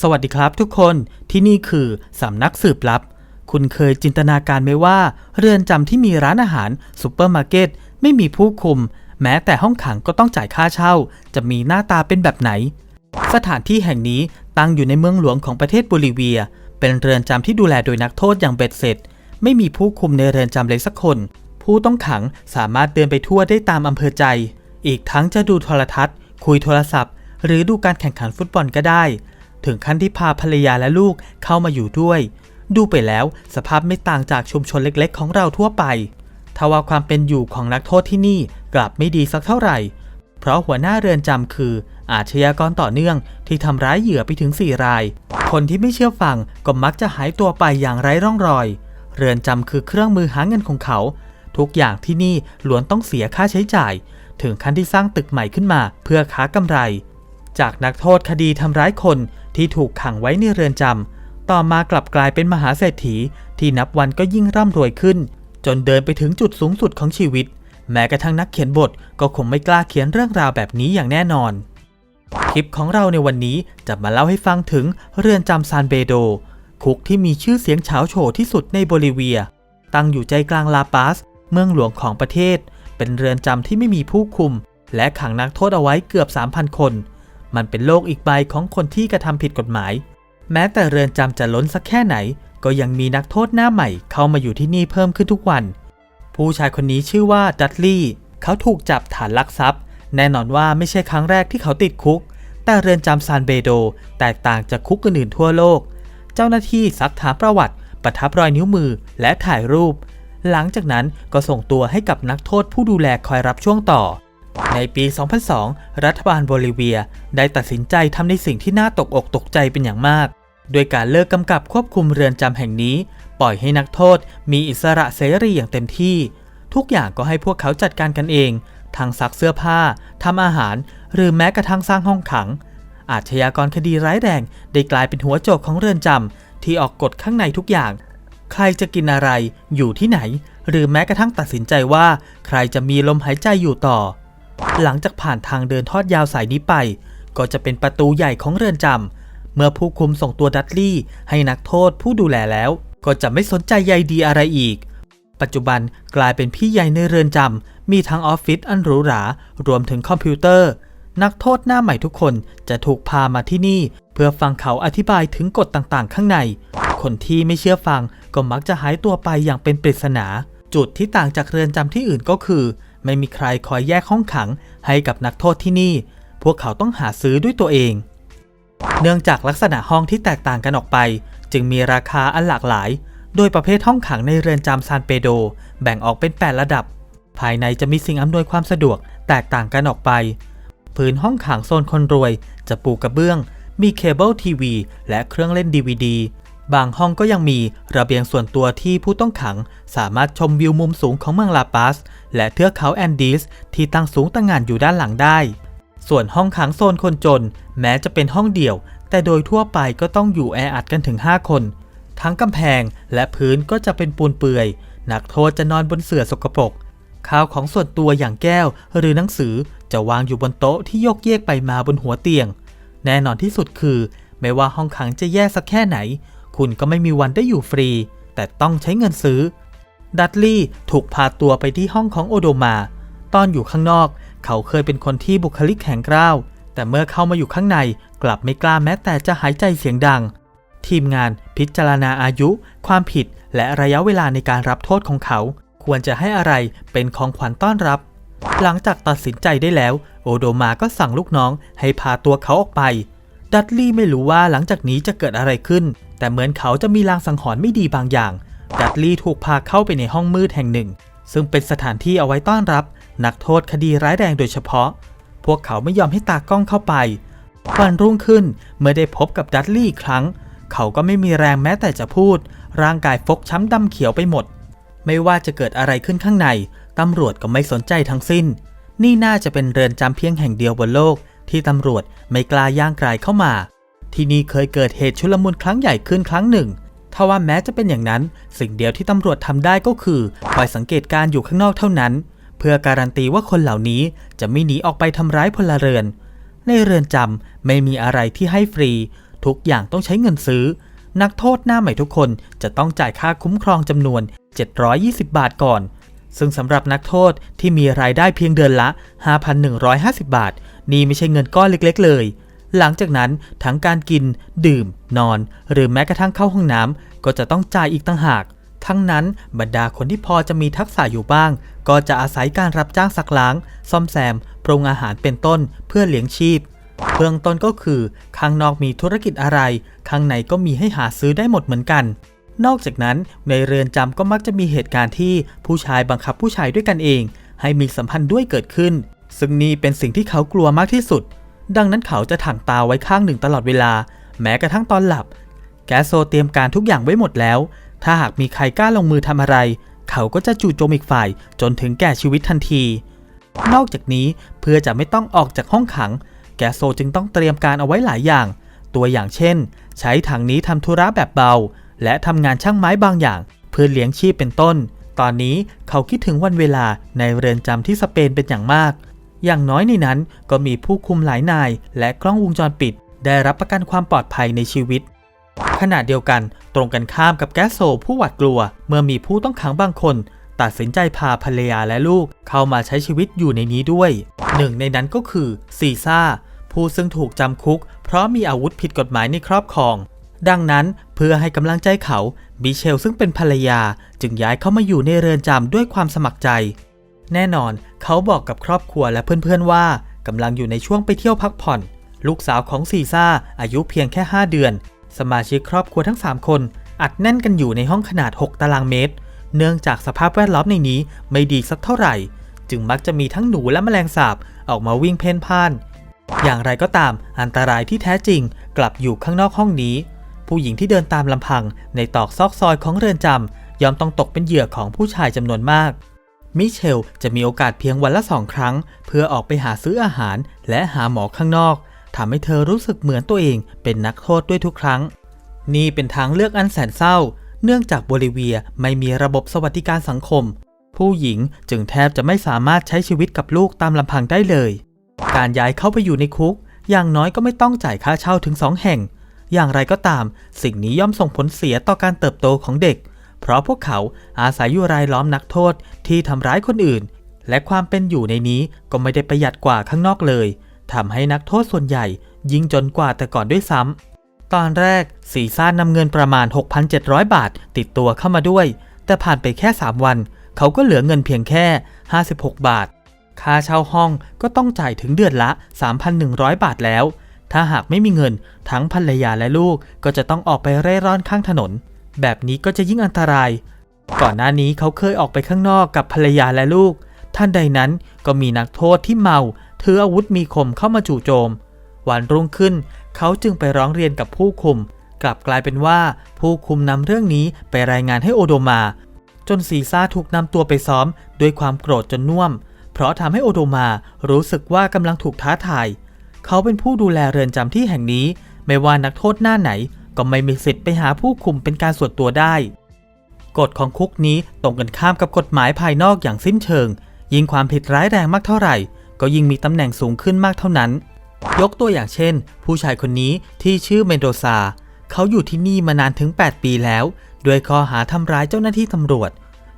สวัสดีครับทุกคนที่นี่คือสำนักสืบลับ คุณเคยจินตนาการไหมว่า เรือนจำที่มีร้านอาหารซูเปอร์มาร์เก็ตไม่มีผู้คุม แม้แต่ห้องขังก็ต้องจ่ายค่าเช่า จะมีหน้าตาเป็นแบบไหน สถานที่แห่งนี้ตั้งอยู่ในเมืองหลวงของประเทศโบลิเวีย เป็นเรือนจำที่ดูแลโดยนักโทษอย่างเบ็ดเสร็จ ไม่มีผู้คุมในเรือนจำเลยสักคน ผู้ต้องขังสามารถเดินไปทั่วได้ตามอำเภอใจ อีกทั้งจะดูโทรทัศน์ คุยโทรศัพท์ หรือดูการแข่งขันฟุตบอลก็ได้ ถึงขั้นที่พาภรรยาและลูกเข้ามาอยู่ด้วย ดูไปแล้วสภาพไม่ต่างจากชุมชนเล็กๆ ของเราทั่วไปทว่าความเป็นอยู่ของนักโทษที่นี่กลับไม่ดีสักเท่าไหร่ เพราะหัวหน้าเรือนจำคือ อาชญากรต่อเนื่องที่ทำร้ายเหยื่อไปถึง 4 ราย คนที่ไม่เชื่อฟังก็มักจะหายตัวไปอย่างไร้ร่องรอย เรือนจำคือเครื่องมือหาเงินของเขา ทุกอย่างที่นี่ล้วนต้องเสียค่าใช้จ่าย ถึงขั้นที่สร้างตึกใหม่ขึ้นมาเพื่อค้ากำไร จากนักโทษคดีทำร้ายคนที่ถูกขังไว้ในเรือนจำต่อมากลับกลายเป็นมหาเศรษฐีที่นับวันก็ยิ่งร่ำรวยขึ้น จนเดินไปถึงจุดสูงสุดของชีวิต แม้กระทั่งนักเขียนบทก็คงไม่กล้าเขียนเรื่องราวแบบนี้อย่างแน่นอน คลิปของเราในวันนี้จะมาเล่าให้ฟังถึงเรือนจำซานเบโด คุกที่มีชื่อเสียงเฉาโฉที่สุดในโบลิเวีย ตั้งอยู่ใจกลางลาปาส เมืองหลวงของประเทศ เป็นเรือนจำที่ไม่มีผู้คุม และขังนักโทษเอาไว้เกือบ 3,000 คน มันเป็นโลกอีกใบของคนที่กระทำผิดกฎหมาย แม้แต่เรือนจำจะล้นสักแค่ไหน ก็ยังมีนักโทษหน้าใหม่เข้ามาอยู่ที่นี่เพิ่มขึ้นทุกวัน ผู้ชายคนนี้ชื่อว่าดัตลี่ เขาถูกจับฐานลักทรัพย์ แน่นอนว่าไม่ใช่ครั้งแรกที่เขาติดคุก แต่เรือนจำซานเบโด แตกต่างจากคุกอื่นๆทั่วโลก เจ้าหน้าที่ซักถามประวัติ ประทับรอยนิ้วมือ และถ่ายรูป หลังจากนั้นก็ส่งตัวให้กับนักโทษผู้ดูแลคอยรับช่วงต่อ ในปี 2002 รัฐบาลโบลิเวียได้ตัดสินใจทำในสิ่งที่น่าตกอกตกใจเป็นอย่างมาก โดยการเลิกกำกับควบคุมเรือนจำแห่งนี้ ปล่อยให้นักโทษ มีอิสระเสรีอย่างเต็มที่ ทุกอย่างก็ให้พวกเขาจัดการกันเองทั้งซักเสื้อผ้าทำอาหาร หรือแม้กระทั่งสร้างห้องขัง อาชญากรคดีร้ายแรงได้กลายเป็นหัวโจกของเรือนจำที่ออกกฎข้างในทุกอย่าง ใครจะกินอะไร อยู่ที่ไหน หรือแม้กระทั่งตัดสินใจว่า ใครจะมีลมหายใจอยู่ต่อ หลังจากผ่านทางเดินทอดยาวสายนี้ไป ก็จะเป็นประตูใหญ่ของเรือนจำเมื่อผู้คุมส่งตัวดัตลี่ให้นักโทษผู้ดูแลแล้ว ก็จะไม่สนใจใยดีอะไรอีก ปัจจุบันกลายเป็นพี่ใหญ่ในเรือนจำมีทั้งออฟฟิศอันหรูหรารวมถึงคอมพิวเตอร์ นักโทษหน้าใหม่ทุกคนจะถูกพามาที่นี่ เพื่อฟังเขาอธิบายถึงกฎต่างๆ ข้างใน คนที่ไม่เชื่อฟังก็มักจะหายตัวไปอย่างเป็นปริศนาจุดที่ต่างจากเรือนจำที่อื่นก็คือ ไม่มีใครคอยแยกห้องขังให้กับนักโทษที่นี่ พวกเขาต้องหาซื้อด้วยตัวเอง เนื่องจากลักษณะห้องที่แตกต่างกันออกไป จึงมีราคาอันหลากหลาย โดยประเภทห้องขังในเรือนจำซานเปโดแบ่งออกเป็น 8 ระดับ ภายในจะมีสิ่งอำนวยความสะดวกแตกต่างกันออกไป พื้นห้องขังโซนคนรวย จะปูกระเบื้อง มีเคเบิลทีวี และเครื่องเล่นดีวดีบางห้องก็ยังมีระเบียงส่วนตัวที่ผู้ต้องขังสามารถชมวิวมุมสูงของเมืองลาปาส และเทือกเขาแอนดีสที่ตั้งสูงตั้งงานอยู่ด้านหลังได้ ส่วนห้องขังโซนคนจน แม้จะเป็นห้องเดี่ยว แต่โดยทั่วไปก็ต้องอยู่แออัดกันถึง 5 คน ทั้งกำแพงและพื้นก็จะเป็นปูนเปื่อย นักโทษจะนอนบนเสื่อสกปรกข้าวของส่วนตัวอย่างแก้วหรือหนังสือจะวางอยู่บนโต๊ะที่โยกเยกไปมาบนหัวเตียง แน่นอนที่สุดคือไม่ว่าห้องขังจะแย่สักแค่ไหน คุณก็ไม่มีวันได้อยู่ฟรี แต่ต้องใช้เงินซื้อ ดัตลี่ถูกพาตัวไปที่ห้องของโอโดมา ตอนอยู่ข้างนอก เขาเคยเป็นคนที่บุคลิกแข็งกร้าว แต่เมื่อเข้ามาอยู่ข้างในกลับไม่กล้าแม้แต่จะหายใจเสียงดัง ทีมงานพิจารณาอายุ ความผิด และระยะเวลาในการรับโทษของเขา ควรจะให้อะไรเป็นของขวัญต้อนรับ หลังจากตัดสินใจได้แล้ว โอโดมาก็สั่งลูกน้องให้พาตัวเขาออกไป ดัตลี่ไม่รู้ว่าหลังจากนี้จะเกิดอะไรขึ้น แต่เหมือนเขาจะมีลางสังหรณ์ไม่ดีบางอย่าง ดัตลี่ถูกพาเข้าไปในห้องมืดแห่งหนึ่ง ซึ่งเป็นสถานที่เอาไว้ต้อนรับ นักโทษคดีร้ายแรงโดยเฉพาะ พวกเขาไม่ยอมให้ตากล้องเข้าไปวันรุ่งขึ้นเมื่อได้พบกับดัตลี่อีกครั้ง เขาก็ไม่มีแรงแม้แต่จะพูด ร่างกายฟกช้ำดำเขียวไปหมด ไม่ว่าจะเกิดอะไรขึ้นข้างในตำรวจก็ไม่สนใจทั้งสิ้น นี่น่าจะเป็นเรือนจำเพียงแห่งเดียวบนโลก ที่ตำรวจไม่กล้าย่างกลเข้ามา ที่นี่เคยเกิดเหตุชุลมุนครั้งใหญ่ขึ้นครั้งหนึ่ง ทว่าแม้จะเป็นอย่างนั้น สิ่งเดียวที่ตำรวจทำได้ก็คือคอยสังเกตการอยู่ข้างนอกเท่านั้น เพื่อการันตีว่าคนเหล่านี้จะไม่หนีออกไปทำร้ายพลเรือน ในเรือนจำไม่มีอะไรที่ให้ฟรี ทุกอย่างต้องใช้เงินซื้อ นักโทษหน้าใหม่ทุกคนจะต้องจ่ายค่าคุ้มครองจำนวน 720 บาทก่อน ซึ่งสำหรับนักโทษที่มีรายได้เพียงเดือนละ 5,150 บาท นี่ไม่ใช่เงินก้อนเล็ก ๆ เลย หลังจากนั้นทั้งการกิน ดื่ม นอน หรือแม้กระทั่งเข้าห้องน้ำก็จะต้องจ่ายอีกต่างหาก ทั้งนั้นบรรดาคนที่พอจะมีทักษะอยู่บ้าง ก็จะอาศัยการรับจ้างซักล้าง ซ่อมแซม ปรุงอาหารเป็นต้นเพื่อเลี้ยงชีพเบื้องต้นก็คือ ข้างนอกมีธุรกิจอะไร ข้างในก็มีให้หาซื้อได้หมดเหมือนกัน นอกจากนั้นในเรือนจำก็มักจะมีเหตุการณ์ที่ผู้ชายบังคับผู้ชายด้วยกันเอง ให้มีสัมพันธ์ด้วยเกิดขึ้น ซึ่งนี่เป็นสิ่งที่เขากลัวมากที่สุด ดังนั้นเขาจะถังตาไว้ข้างหนึ่งตลอดเวลา แม้กระทั่งตอนหลับ แกโซเตรียมการทุกอย่างไว้หมดแล้ว ถ้าหากมีใครกล้าลงมือทำอะไร เขาก็จะจู่โจมอีกฝ่ายจนถึงแก่ชีวิตทันที นอกจากนี้เพื่อจะไม่ต้องออกจากห้องขัง แกโซจึงต้องเตรียมการเอาไว้หลายอย่าง ตัวอย่างเช่น ใช้ถังนี้ทำธุระแบบเบา และทำงานช่างไม้บางอย่าง เพื่อเลี้ยงชีพเป็นต้น ตอนนี้เขาคิดถึงวันเวลาในเรือนจำที่สเปนเป็นอย่างมาก อย่างน้อยในนั้นก็มีผู้คุมหลายนาย และกล้องวงจรปิด ได้รับประกันความปลอดภัยในชีวิต ขณะเดียวกัน ตรงกันข้ามกับแกสโซผู้หวาดกลัว เมื่อมีผู้ต้องขังบางคน ตัดสินใจพาภรรยาและลูกเข้ามาใช้ชีวิตอยู่ในนี้ด้วย หนึ่งในนั้นก็คือซีซ่า ผู้ซึ่งถูกจำคุก เพราะมีอาวุธผิดกฎหมายในครอบครองดังนั้นเพื่อให้กำลังใจเขาบิเชลซึ่งเป็นภรรยาจึงย้ายเข้ามาอยู่ในเรือนจำด้วยความสมัครใจ แน่นอนเขาบอกกับครอบครัวและเพื่อนๆว่ากำลังอยู่ในช่วงไปเที่ยวพักผ่อน ลูกสาวของซีซ่าอายุเพียงแค่ 5 เดือน สมาชิกครอบครัวทั้ง 3 คน อัดแน่นกันอยู่ในห้องขนาด 6 ตารางเมตร เนื่องจากสภาพแวดล้อมในนี้ไม่ดีสักเท่าไหร่ จึงมักจะมีทั้งหนูและแมลงสาบออกมาวิ่งเพ่นพ่าน อย่างไรก็ตามอันตรายที่แท้จริงกลับอยู่ข้างนอกห้องนี้ ผู้หญิงที่เดินตามลำพังในตอกซอกซอยของเรือนจำยอมต้องตกเป็นเหยื่อของผู้ชายจำนวนมาก มิเชลจะมีโอกาสเพียงวันละสองครั้ง เพื่อออกไปหาซื้ออาหารและหาหมอข้างนอกทำให้เธอรู้สึกเหมือนตัวเองเป็นนักโทษด้วยทุกครั้ง นี่เป็นทางเลือกอันแสนเศร้า เนื่องจากโบลิเวียไม่มีระบบสวัสดิการสังคม ผู้หญิงจึงแทบจะไม่สามารถใช้ชีวิตกับลูกตามลำพังได้เลย การย้ายเข้าไปอยู่ในคุก อย่างน้อยก็ไม่ต้องจ่ายค่าเช่าถึงสองแห่ง อย่างไรก็ตาม สิ่งนี้ย่อมส่งผลเสียต่อการเติบโตของเด็ก เพราะพวกเขาอาศัยอยู่รายล้อมนักโทษที่ทำร้ายคนอื่น และความเป็นอยู่ในนี้ก็ไม่ได้ประหยัดกว่าข้างนอกเลยทำให้นักโทษส่วนใหญ่ยิ่งจนกว่าแต่ก่อนด้วยซ้ำตอนแรกสีซ่านนำเงินประมาณ 6,700 บาทติดตัวเข้ามาด้วย แต่ผ่านไปแค่ 3 วัน เขาก็เหลือเงินเพียงแค่ 56 บาท ค่าเช่าห้องก็ต้องจ่ายถึงเดือนละ 3,100 บาทแล้วถ้าหากไม่มีเงินทั้งภรรยาและลูกก็จะต้องออกไปเร่ร่อนข้างถนน แบบนี้ก็จะยิ่งอันตราย ก่อนหน้านี้เขาเคยออกไปข้างนอกกับภรรยาและลูก ท่านใดนั้นก็มีนักโทษที่เมาถืออาวุธมีคมเข้ามาจู่โจม วันรุ่งขึ้น เขาจึงไปร้องเรียนกับผู้คุม กลับกลายเป็นว่าผู้คุมนำเรื่องนี้ไปรายงานให้โอโดมา จนซีซ่าถูกนำตัวไปซ้อมด้วยความโกรธจนน่วม เพราะทำให้โอโดมารู้สึกว่ากำลังถูกท้าทาย เขาเป็นผู้ดูแลเรือนจำที่แห่งนี้ ไม่ว่านักโทษหน้าไหน ก็ไม่มีสิทธิ์ไปหาผู้คุมเป็นการส่วนตัวได้ กฎของคุกนี้ตรงกันข้ามกับกฎหมายภายนอกอย่างสิ้นเชิง ยิ่งความผิดร้ายแรงมากเท่าไหร่ ก็ยิ่งมีตำแหน่งสูงขึ้นมากเท่านั้น ยกตัวอย่างเช่น ผู้ชายคนนี้ที่ชื่อเมนโดซาเขาอยู่ที่นี่มานานถึง 8 ปีแล้วด้วยข้อหาทำร้ายเจ้าหน้าที่ตำรวจ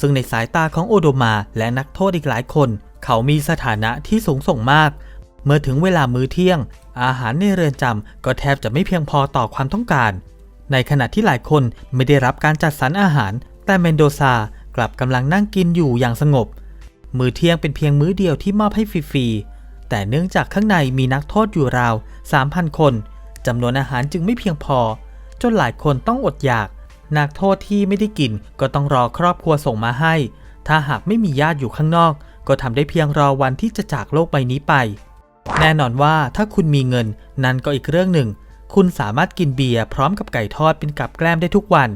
ซึ่งในสายตาของโอโดมาและนักโทษอีกหลายคน เขามีสถานะที่สูงส่งมาก เมื่อถึงเวลามื้อเที่ยง อาหารในเรือนจำก็แทบจะไม่เพียงพอต่อความต้องการ ในขณะที่หลายคนไม่ได้รับการจัดสรรอาหาร แต่เมนโดซากลับกำลังนั่งกินอยู่อย่างสงบ มื้อเที่ยงเป็นเพียงมื้อเดียวที่มอบให้ฟรีๆ แต่เนื่องจากข้างในมีนักโทษอยู่ราว 3,000 คนจำนวนอาหารจึงไม่เพียงพอ จนหลายคนต้องอดอยาก นักโทษที่ไม่ได้กินก็ต้องรอครอบครัวส่งมาให้ ถ้าหากไม่มีญาติอยู่ข้างนอก ก็ทำได้เพียงรอวันที่จะจากโลกใบนี้ไป แน่นอนว่าถ้าคุณมีเงินนั่นก็อีกเรื่องหนึ่ง คุณสามารถกินเบียร์พร้อมกับไก่ทอดเป็นกับแกล้มได้ทุกวัน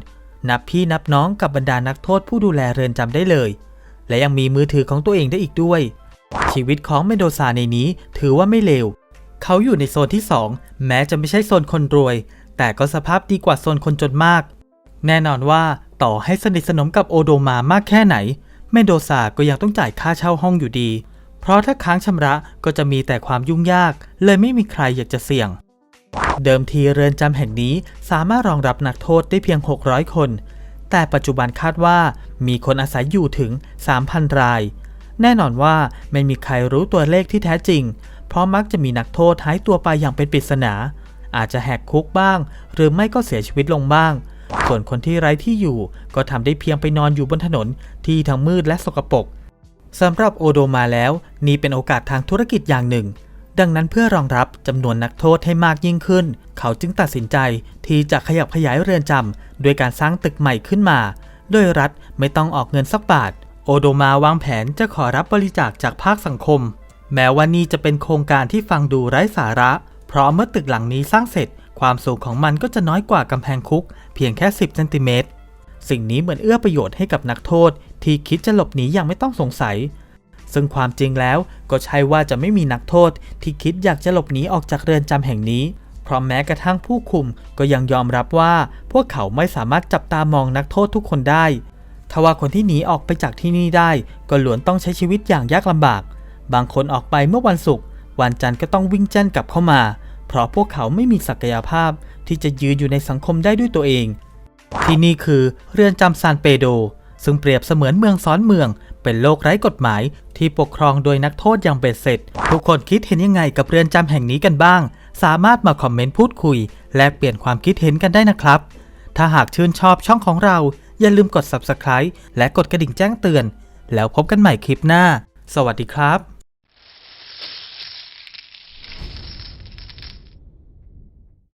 นับพี่นับน้องกับบรรดานักโทษผู้ดูแลเรือนจำได้เลย และยังมีมือถือของตัวเองได้อีกด้วย ชีวิตของเมนโดซาในนี้ถือว่าไม่เลวเขาอยู่ในโซนที่ 2 แม้จะไม่ใช่โซนคนรวย แต่ก็สภาพดีกว่าโซนคนจนมาก แน่นอนว่าต่อให้สนิทสนมกับโอโดมามากแค่ไหน เมนโดซาก็ยังต้องจ่ายค่าเช่าห้องอยู่ดี เพราะถ้าค้างชำระก็จะมีแต่ความยุ่งยาก เลยไม่มีใครอยากจะเสี่ยง เดิมทีเรือนจำแห่งนี้สามารถรองรับนักโทษได้เพียง 600 คน แต่ปัจจุบันคาดว่ามีคนอาศัยอยู่ถึง 3,000 ราย แน่นอนว่าไม่มีใครรู้ตัวเลขที่แท้จริง เพราะมักจะมีนักโทษหายตัวไปอย่างเป็นปริศนา อาจจะแหกคุกบ้าง หรือไม่ก็เสียชีวิตลงบ้าง ส่วนคนที่ไร้ที่อยู่ก็ทำได้เพียงไปนอนอยู่บนถนนที่ทั้งมืดและสกปรก สำหรับโอโดมาแล้ว นี่เป็นโอกาสทางธุรกิจอย่างหนึ่ง ดังนั้นเพื่อรองรับจำนวนนักโทษให้มากยิ่งขึ้น เขาจึงตัดสินใจที่จะขยับขยายเรือนจำด้วยการสร้างตึกใหม่ขึ้นมา โดยรัฐไม่ต้องออกเงินสักบาท โอโดมาวางแผนจะขอรับบริจาคจากภาคสังคม แม้ว่านี่จะเป็นโครงการที่ฟังดูไร้สาระ เพราะเมื่อตึกหลังนี้สร้างเสร็จ ความสูงของมันก็จะน้อยกว่ากำแพงคุก เพียงแค่ 10 เซนติเมตร สิ่งนี้เหมือนเอื้อประโยชน์ให้กับนักโทษ ที่คิดจะหลบหนีอย่างไม่ต้องสงสัย ซึ่งความจริงแล้วก็ใช่ว่าจะไม่มีนักโทษ ที่คิดอยากจะหลบหนีออกจากเรือนจำแห่งนี้ เพราะแม้กระทั่งผู้คุมก็ยังยอมรับว่า พวกเขาไม่สามารถจับตามองนักโทษทุกคนได้ทว่าคนที่หนีออกไปจากที่นี่ได้ ก็ล้วนต้องใช้ชีวิตอย่างยากลำบาก บางคนออกไปเมื่อวันศุกร์วันจันทร์ก็ต้องวิ่งแจ้นกลับเข้ามา เพราะพวกเขาไม่มีศักยภาพที่จะยืนอยู่ในสังคมได้ด้วยตัวเอง ที่นี่คือเรือนจำซานเปโด ซึ่งเปรียบเสมือนเมืองซ้อนเมือง เป็นโลกไร้กฎหมายที่ปกครองโดยนักโทษอย่างเบ็ดเสร็จ ทุกคนคิดเห็นยังไงกับเรือนจำแห่งนี้กันบ้าง สามารถมาคอมเมนต์พูดคุย แลกเปลี่ยนความคิดเห็นกันได้นะครับ ถ้าหากชื่นชอบช่องของเรา อย่าลืมกด subscribe และกดกระดิ่งแจ้งเตือน แล้วพบกันใหม่คลิปหน้า สวัสดีครับ